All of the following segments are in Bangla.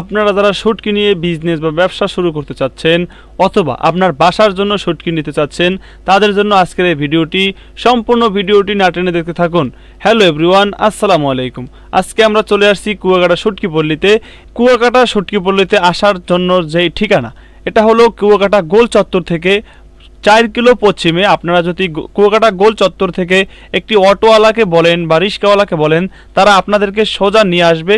আপনারা যারা শুটকি নিয়ে বিজনেস বা ব্যবসা শুরু করতে চাচ্ছেন অথবা আপনার বাসার জন্য শুটকি নিতে চাচ্ছেন, তাদের জন্য আজকের এই ভিডিওটি, সম্পূর্ণ ভিডিওটি না টেনে দেখতে থাকুন। হ্যালো এভরিওয়ান আসসালামু আলাইকুম। আজকে আমরা চলে আসছি কুয়াকাটা শুটকি পল্লীতে। কুয়াকাটা শুটকি পল্লীতে আসার জন্য যেই ঠিকানা, এটা হলো কুয়াকাটা গোল চত্বর থেকে চার কিলো পশ্চিমে আপনারা যদি কুয়াকাটা গোল চত্বর থেকে একটি অটোওয়ালাকে বলেন বা রিক্সাওয়ালাকে বলেন, তারা আপনাদেরকে সোজা নিয়ে আসবে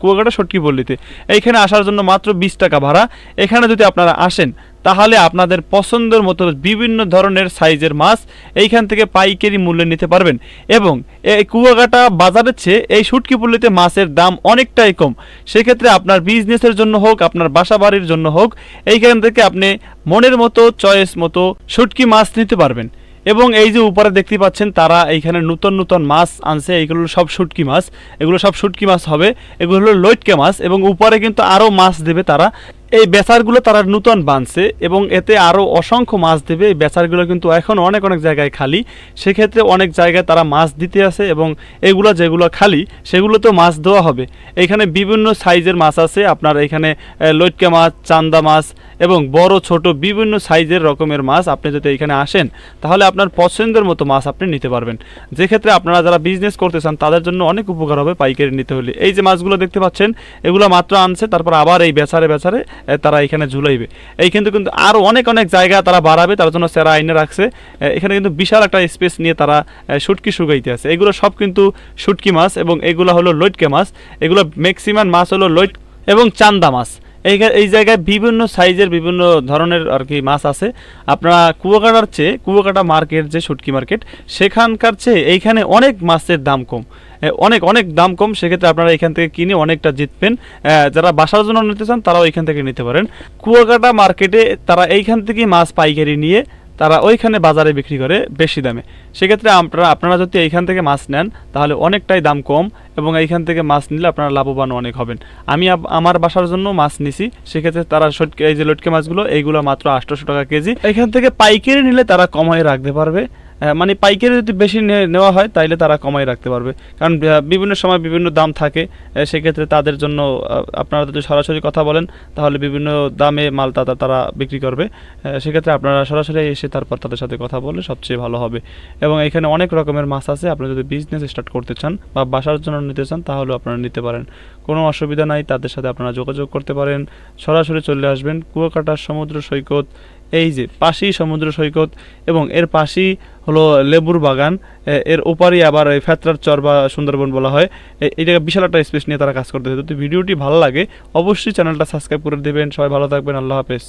কুয়াকাটা সটকি পল্লীতে এইখানে আসার জন্য মাত্র বিশ টাকা ভাড়া। এখানে যদি আপনারা আসেন তাহলে আপনাদের পছন্দের মতো বিভিন্ন ধরনের সাইজের মাছ এইখান থেকে পাইকারি মূল্যে নিতে পারবেন। এবং এই কুয়াকাটা বাজারের চেয়ে এই শুটকি পল্লীতে মাছের দাম অনেকটাই কম। সেক্ষেত্রে আপনার বিজনেসের জন্য হোক, আপনার বাসা বাড়ির জন্য হোক, এইখান থেকে আপনি মনের মতো, চয়েস মতো শুটকি মাছ নিতে পারবেন। এবং এই যে উপরে দেখতে পাচ্ছেন, তারা এইখানে নতুন নতুন মাছ আনছে। এইগুলো সব শুটকি মাছ। এগুলো সব শুটকি মাছ হবে। এগুলো হলো লইটকে মাছ এবং উপরে কিন্তু আরও মাছ দেবে তারা। এই বেচারগুলো তারা নূতন বানছে এবং এতে আরও অসংখ্য মাছ দেবে। এই বেচারগুলো কিন্তু এখন অনেক অনেক জায়গায় খালি। সেক্ষেত্রে অনেক জায়গায় তারা মাছ দিতে আছে এবং এগুলো যেগুলো খালি সেগুলোতেও মাছ দেওয়া হবে। এখানে বিভিন্ন সাইজের মাছ আছে। আপনার এখানে আহ, লইটকে মাছ চান্দা মাছ এবং বড় ছোট বিভিন্ন সাইজের রকমের মাছ আপনি যদি এখানে আসেন তাহলে আপনার পছন্দের মতো মাছ আপনি নিতে পারবেন। যে ক্ষেত্রে আপনারা যারা বিজনেস করতে চান তাদের জন্য অনেক উপকার হবে পাইকারি নিতে হলে। এই যে মাছগুলো দেখতে পাচ্ছেন এগুলো মাত্র আনছে তারপর আবার এই বেচারে বেচারে তারা এখানে ঝুলাইবে। এই কিন্তু কিন্তু আরও অনেক অনেক জায়গা তারা বাড়াবে, তার জন্য সেরা আইনে রাখছে। এখানে কিন্তু বিশাল একটা স্পেস নিয়ে তারা শুটকি শুকাইতে আছে। এগুলো সব কিন্তু শুটকি মাছ এবং এগুলো হলো লইটকে মাছ। এগুলো ম্যাক্সিমাম মাছ হলো লইট এবং চান্দা মাছ। এই এই জায়গায় বিভিন্ন সাইজের বিভিন্ন ধরনের আর কি মাছ আছে। আপনারা কুয়াকাটার চেয়ে, কুয়াকাটা মার্কেট যে শুটকি মার্কেট সেখানকার চেয়ে এইখানে অনেক মাছের দাম কম। অনেক অনেক দাম কম, সেক্ষেত্রে আপনারা এখান থেকে কিনে অনেকটা জিতবেন। যারা বাসার জন্য নিতে চান, তারাও এখান থেকে নিতে পারেন। কুয়াকাটা মার্কেটে তারা এইখান থেকে মাছ পাইকারি নিয়ে তারা ওইখানে বাজারে বিক্রি করে বেশি দামে। সেক্ষেত্রে আপনারা আপনারা যদি এইখান থেকে মাছ নেন, তাহলে অনেকটাই দাম কম এবং এইখান থেকে মাছ নিলে আপনারা লাভবান অনেক হবেন। আমি আমার বাসার জন্য মাছ নিছি, সেক্ষেত্রে তারা এই যে লটকে মাছগুলো, এইগুলো মাত্র আটশোশো টাকা কেজি। এখান থেকে পাইকারি নিলে তারা কমায় রাখতে পারবে। মানে পাইকারি যদি বেশি নেওয়া হয়, তাইলে তারা কমাই রাখতে পারবে। কারণ বিভিন্ন সময় বিভিন্ন দাম থাকে সেক্ষেত্রে তাদের জন্য আপনারা যদি সরাসরি কথা বলেন, তাহলে বিভিন্ন দামে মাল তা- তারা বিক্রি করবে। সেক্ষেত্রে আপনারা সরাসরি এসে তারপর তাদের সাথে কথা বলে সবচেয়ে ভালো হবে। এবং এখানে অনেক রকমের মাছ আছে, আপনি যদি বিজনেস স্টার্ট করতে চান বা বাসার জন্য নিতে চান তাহলেও আপনারা নিতে পারেন। কোনো অসুবিধা নাই, তাদের সাথে আপনারা যোগাযোগ করতে পারেন। সরাসরি চলে আসবেন, কুয়াকাটার সমুদ্র সৈকত এই যে পাশেই সমুদ্র সৈকত এবং এর পাশেই হলো লেবুর বাগান এর ওপারই আবার এই ফেতরার চর বা সুন্দরবন বলা হয়। এইটাকে বিশাল একটা স্পেস নিয়ে তারা কাজ করতেছে। যদি ভিডিওটি ভালো লাগে, অবশ্যই চ্যানেলটা সাবস্ক্রাইব করে দেবেন। সবাই ভালো থাকবেন। আল্লাহ হাফেজ।